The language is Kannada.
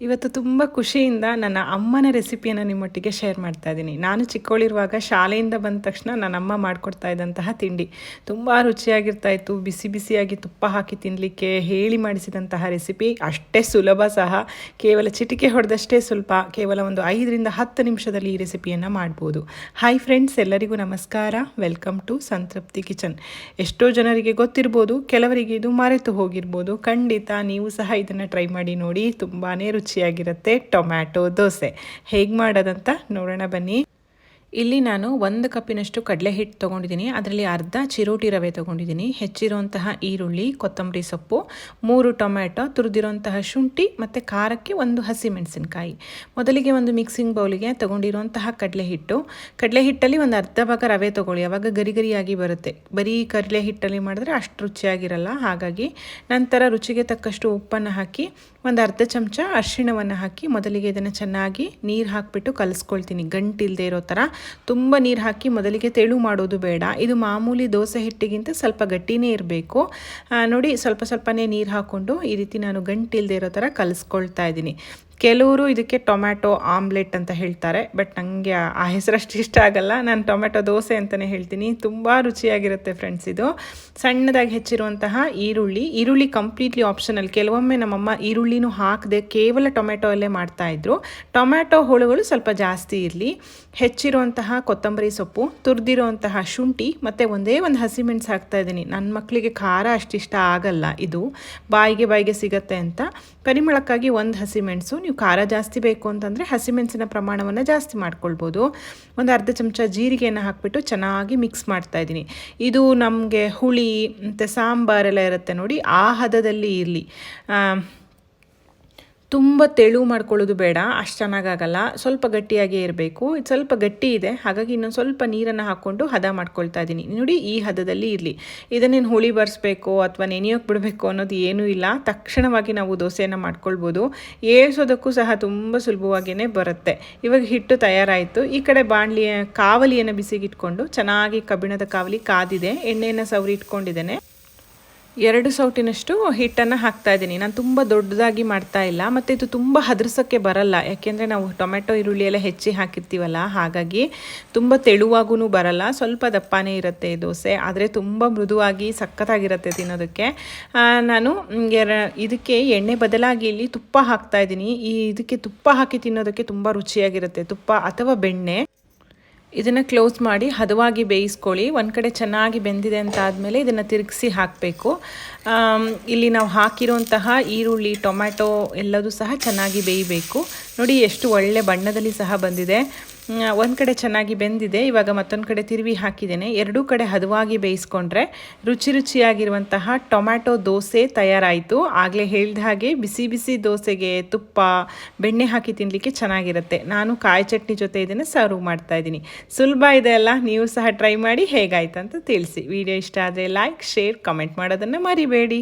ಇವತ್ತು ತುಂಬ ಖುಷಿಯಿಂದ ನನ್ನ ಅಮ್ಮನ ರೆಸಿಪಿಯನ್ನು ನಿಮ್ಮೊಟ್ಟಿಗೆ ಶೇರ್ ಮಾಡ್ತಾ ಇದ್ದೀನಿ. ನಾನು ಚಿಕ್ಕವಳಿರುವಾಗ ಶಾಲೆಯಿಂದ ಬಂದ ತಕ್ಷಣ ನನ್ನ ಅಮ್ಮ ಮಾಡಿಕೊಡ್ತಾ ಇದ್ದಂತಹ ತಿಂಡಿ. ತುಂಬ ರುಚಿಯಾಗಿರ್ತಾ ಇತ್ತು. ಬಿಸಿ ಬಿಸಿಯಾಗಿ ತುಪ್ಪ ಹಾಕಿ ತಿನ್ನಲಿಕ್ಕೆ ಹೇಳಿ ಮಾಡಿಸಿದಂತಹ ರೆಸಿಪಿ. ಅಷ್ಟೇ ಸುಲಭ ಸಹ. ಕೇವಲ ಚಿಟಿಕೆ ಹೊಡೆದಷ್ಟೇ ಸ್ವಲ್ಪ. ಕೇವಲ ಒಂದು ಐದರಿಂದ ಹತ್ತು ನಿಮಿಷದಲ್ಲಿ ಈ ರೆಸಿಪಿಯನ್ನು ಮಾಡ್ಬೋದು. ಹಾಯ್ ಫ್ರೆಂಡ್ಸ್ ಎಲ್ಲರಿಗೂ ನಮಸ್ಕಾರ. ವೆಲ್ಕಮ್ ಟು ಸಂತೃಪ್ತಿ ಕಿಚನ್ ಎಷ್ಟೋ ಜನರಿಗೆ ಗೊತ್ತಿರ್ಬೋದು, ಕೆಲವರಿಗೆ ಇದು ಮರೆತು ಹೋಗಿರ್ಬೋದು. ಖಂಡಿತ ನೀವು ಸಹ ಇದನ್ನು ಟ್ರೈ ಮಾಡಿ ನೋಡಿ. ತುಂಬಾ ರುಚಿಯಾಗಿರುತ್ತೆ ಟೊಮ್ಯಾಟೊ ದೋಸೆ. ಹೇಗೆ ಮಾಡೋದಂತ ನೋಡೋಣ ಬನ್ನಿ. ಇಲ್ಲಿ ನಾನು ಒಂದು ಕಪ್ಪಿನಷ್ಟು ಕಡಲೆ ಹಿಟ್ಟು ತೊಗೊಂಡಿದ್ದೀನಿ. ಅದರಲ್ಲಿ ಅರ್ಧ ಚಿರೋಟಿ ರವೆ ತೊಗೊಂಡಿದ್ದೀನಿ. ಹೆಚ್ಚಿರುವಂತಹ ಈರುಳ್ಳಿ, ಕೊತ್ತಂಬರಿ ಸೊಪ್ಪು, ಮೂರು ಟೊಮ್ಯಾಟೊ, ತುರಿದಿರುವಂತಹ ಶುಂಠಿ ಮತ್ತು ಖಾರಕ್ಕೆ ಒಂದು ಹಸಿ ಮೆಣಸಿನಕಾಯಿ. ಮೊದಲಿಗೆ ಒಂದು ಮಿಕ್ಸಿಂಗ್ ಬೌಲಿಗೆ ತೊಗೊಂಡಿರುವಂತಹ ಕಡಲೆ ಹಿಟ್ಟು ಕಡಲೆ ಹಿಟ್ಟಲ್ಲಿ ಒಂದು ಅರ್ಧ ಭಾಗ ರವೆ ತೊಗೊಳ್ಳಿ. ಆವಾಗ ಗರಿ ಗರಿಯಾಗಿ ಬರುತ್ತೆ. ಬರೀ ಕಡಲೆ ಹಿಟ್ಟಲ್ಲಿ ಮಾಡಿದ್ರೆ ಅಷ್ಟು ರುಚಿಯಾಗಿರಲ್ಲ. ಹಾಗಾಗಿ ನಂತರ ರುಚಿಗೆ ತಕ್ಕಷ್ಟು ಉಪ್ಪನ್ನು ಹಾಕಿ, ಒಂದು ಅರ್ಧ ಚಮಚ ಅರಿಶಿಣವನ್ನು ಹಾಕಿ, ಮೊದಲಿಗೆ ಇದನ್ನು ಚೆನ್ನಾಗಿ ನೀರು ಹಾಕಿಬಿಟ್ಟು ಕಲಿಸ್ಕೊಳ್ತೀನಿ. ಗಂಟಿಲ್ಲದೆ ಇರೋ ಥರ. ತುಂಬ ನೀರು ಹಾಕಿ ಮೊದಲಿಗೆ ತೆಳು ಮಾಡೋದು ಬೇಡ. ಇದು ಮಾಮೂಲಿ ದೋಸೆ ಹಿಟ್ಟಿಗಿಂತ ಸ್ವಲ್ಪ ಗಟ್ಟಿನೇ ಇರಬೇಕು. ನೋಡಿ ಸ್ವಲ್ಪ ಸ್ವಲ್ಪನೇ ನೀರು ಹಾಕ್ಕೊಂಡು ಈ ರೀತಿ ನಾನು ಗಂಟಿಲ್ದೇ ಇರೋ ಥರ ಕಲಿಸ್ಕೊಳ್ತಾ ಇದ್ದೀನಿ. ಕೆಲವರು ಇದಕ್ಕೆ ಟೊಮ್ಯಾಟೊ ಆಮ್ಲೆಟ್ ಅಂತ ಹೇಳ್ತಾರೆ, ಬಟ್ ನನಗೆ ಆ ಹೆಸರಷ್ಟು ಇಷ್ಟ ಆಗಲ್ಲ. ನಾನು ಟೊಮ್ಯಾಟೊ ದೋಸೆ ಅಂತಲೇ ಹೇಳ್ತೀನಿ. ತುಂಬ ರುಚಿಯಾಗಿರುತ್ತೆ ಫ್ರೆಂಡ್ಸ್ ಇದು. ಸಣ್ಣದಾಗಿ ಹೆಚ್ಚಿರುವಂತಹ ಈರುಳ್ಳಿ. ಈರುಳ್ಳಿ ಕಂಪ್ಲೀಟ್ಲಿ ಆಪ್ಷನಲ್ ಕೆಲವೊಮ್ಮೆ ನಮ್ಮಮ್ಮ ಈರುಳ್ಳಿನೂ ಹಾಕದೆ ಕೇವಲ ಟೊಮೆಟೊ ಅಲ್ಲೇ ಮಾಡ್ತಾಯಿದ್ರು ಟೊಮ್ಯಾಟೊ ಹುಳುಗಳು ಸ್ವಲ್ಪ ಜಾಸ್ತಿ ಇರಲಿ. ಹೆಚ್ಚಿರುವಂತಹ ಕೊತ್ತಂಬರಿ ಸೊಪ್ಪು, ತುರಿದಿರುವಂತಹ ಶುಂಠಿ, ಮತ್ತು ಒಂದೇ ಒಂದು ಹಸಿಮೆಣಸು ಹಾಕ್ತಾ ಇದ್ದೀನಿ. ನನ್ನ ಮಕ್ಕಳಿಗೆ ಖಾರ ಅಷ್ಟಿಷ್ಟ ಆಗಲ್ಲ ಇದು. ಬಾಯಿಗೆ ಬಾಯಿಗೆ ಸಿಗತ್ತೆ ಅಂತ. ಪರಿಮಳಕ್ಕಾಗಿ ಒಂದು ಹಸಿಮೆಣಸು ನೀವು ಖಾರ ಜಾಸ್ತಿ ಬೇಕು ಅಂತಂದರೆ ಹಸಿಮೆಣಸಿನ ಪ್ರಮಾಣವನ್ನು ಜಾಸ್ತಿ ಮಾಡ್ಕೊಳ್ಬೋದು. ಒಂದು ಅರ್ಧ ಚಮಚ ಜೀರಿಗೆಯನ್ನು ಹಾಕಿಬಿಟ್ಟು ಚೆನ್ನಾಗಿ ಮಿಕ್ಸ್ ಮಾಡ್ತಾ ಇದ್ದೀನಿ. ಇದು ನಮಗೆ ಹುಳಿ, ಮತ್ತು ಸಾಂಬಾರೆಲ್ಲ ಇರುತ್ತೆ ನೋಡಿ, ಆ ಹದದಲ್ಲಿ ಇರಲಿ. ತುಂಬ ತೆಳು ಮಾಡ್ಕೊಳ್ಳೋದು ಬೇಡ, ಅಷ್ಟು ಚೆನ್ನಾಗಾಗಲ್ಲ, ಸ್ವಲ್ಪ ಗಟ್ಟಿಯಾಗೇ ಇರಬೇಕು. ಇದು ಸ್ವಲ್ಪ ಗಟ್ಟಿ ಇದೆ, ಹಾಗಾಗಿ ಇನ್ನೊಂದು ಸ್ವಲ್ಪ ನೀರನ್ನು ಹಾಕ್ಕೊಂಡು ಹದ ಮಾಡ್ಕೊಳ್ತಾ ಇದ್ದೀನಿ ನೋಡಿ, ಈ ಹದದಲ್ಲಿ ಇರಲಿ. ಇದನ್ನೇನು ಹುಳಿ ಬರೆಸ್ಬೇಕು ಅಥವಾ ನೆನೆಯೋಕೆ ಬಿಡಬೇಕು ಅನ್ನೋದು ಏನೂ ಇಲ್ಲ. ತಕ್ಷಣವಾಗಿ ನಾವು ದೋಸೆಯನ್ನು ಮಾಡ್ಕೊಳ್ಬೋದು. ಏಳ್ಸೋದಕ್ಕೂ ಸಹ ತುಂಬ ಸುಲಭವಾಗಿಯೇ ಬರುತ್ತೆ. ಇವಾಗ ಹಿಟ್ಟು ತಯಾರಾಯಿತು. ಈ ಕಡೆ ಬಾಣಲಿಯ ಕಾವಲಿಯನ್ನು ಬಿಸಿಗಿಟ್ಕೊಂಡು ಚೆನ್ನಾಗಿ ಕಬ್ಬಿಣದ ಕಾವಲಿ ಕಾದಿದೆ, ಎಣ್ಣೆಯನ್ನು ಸವರಿ ಇಟ್ಕೊಂಡಿದ್ದೇನೆ. ಎರಡು ಸೌಟಿನಷ್ಟು ಹಿಟ್ಟನ್ನು ಹಾಕ್ತಾ ಇದ್ದೀನಿ. ನಾನು ತುಂಬ ದೊಡ್ಡದಾಗಿ ಮಾಡ್ತಾ ಇಲ್ಲ. ಮತ್ತು ಇದು ತುಂಬ ಹದ್ರಸೋಕ್ಕೆ ಬರಲ್ಲ. ಯಾಕೆಂದರೆ ನಾವು ಟೊಮೆಟೊ ಈರುಳ್ಳಿ ಎಲ್ಲ ಹೆಚ್ಚಿ ಹಾಕಿರ್ತೀವಲ್ಲ, ಹಾಗಾಗಿ ತುಂಬ ತೆಳುವಾಗೂ ಬರಲ್ಲ. ಸ್ವಲ್ಪ ದಪ್ಪನೇ ಇರುತ್ತೆ ದೋಸೆ. ಆದರೆ ತುಂಬ ಮೃದುವಾಗಿ, ಸಖತ್ತಾಗಿರುತ್ತೆ ತಿನ್ನೋದಕ್ಕೆ. ನಾನು ಎರ, ಇದಕ್ಕೆ ಎಣ್ಣೆ ಬದಲಾಗಿ ಇಲ್ಲಿ ತುಪ್ಪ ಹಾಕ್ತಾ ಇದ್ದೀನಿ. ಈ ಇದಕ್ಕೆ ತುಪ್ಪ ಹಾಕಿ ತಿನ್ನೋದಕ್ಕೆ ತುಂಬ ರುಚಿಯಾಗಿರುತ್ತೆ. ತುಪ್ಪ ಅಥವಾ ಬೆಣ್ಣೆ. ಇದನ್ನು ಕ್ಲೋಸ್ ಮಾಡಿ ಹದವಾಗಿ ಬೇಯಿಸ್ಕೊಳ್ಳಿ. ಒಂದು ಕಡೆ ಚೆನ್ನಾಗಿ ಬೆಂದಿದೆ ಅಂತ ಆದಮೇಲೆ ಇದನ್ನು ತಿರುಗಿಸಿ ಹಾಕಬೇಕು. ಇಲ್ಲಿ ನಾವು ಹಾಕಿರುವಂತಹ ಈರುಳ್ಳಿ, ಟೊಮ್ಯಾಟೊ ಎಲ್ಲದೂ ಸಹ ಚೆನ್ನಾಗಿ ಬೇಯಬೇಕು. ನೋಡಿ ಎಷ್ಟು ಒಳ್ಳೆ ಬಣ್ಣದಲ್ಲಿ ಸಹ ಬಂದಿದೆ. ಒಂದು ಕಡೆ ಚೆನ್ನಾಗಿ ಬೆಂದಿದೆ, ಇವಾಗ ಮತ್ತೊಂದು ಕಡೆ ತಿರುವಿ ಹಾಕಿದ್ದೇನೆ. ಎರಡೂ ಕಡೆ ಹದವಾಗಿ ಬೇಯಿಸ್ಕೊಂಡ್ರೆ ರುಚಿ ರುಚಿಯಾಗಿರುವಂತಹ ಟೊಮ್ಯಾಟೊ ದೋಸೆ ತಯಾರಾಯಿತು. ಆಗಲೇ ಹೇಳಿದ ಹಾಗೆ ಬಿಸಿ ಬಿಸಿ ದೋಸೆಗೆ ತುಪ್ಪ, ಬೆಣ್ಣೆ ಹಾಕಿ ತಿನ್ನಲಿಕ್ಕೆ ಚೆನ್ನಾಗಿರುತ್ತೆ. ನಾನು ಕಾಯಿ ಚಟ್ನಿ ಜೊತೆ ಇದನ್ನು ಸರ್ವ್ ಮಾಡ್ತಾ ಇದ್ದೀನಿ. ಸುಲಭ ಇದೆ ಅಲ್ಲ, ನೀವು ಸಹ ಟ್ರೈ ಮಾಡಿ, ಹೇಗಾಯ್ತು ಅಂತ ತಿಳಿಸಿ. ವಿಡಿಯೋ ಇಷ್ಟ ಆದರೆ ಲೈಕ್, ಶೇರ್, ಕಮೆಂಟ್ ಮಾಡೋದನ್ನು ಮರಿಬೇಡಿ.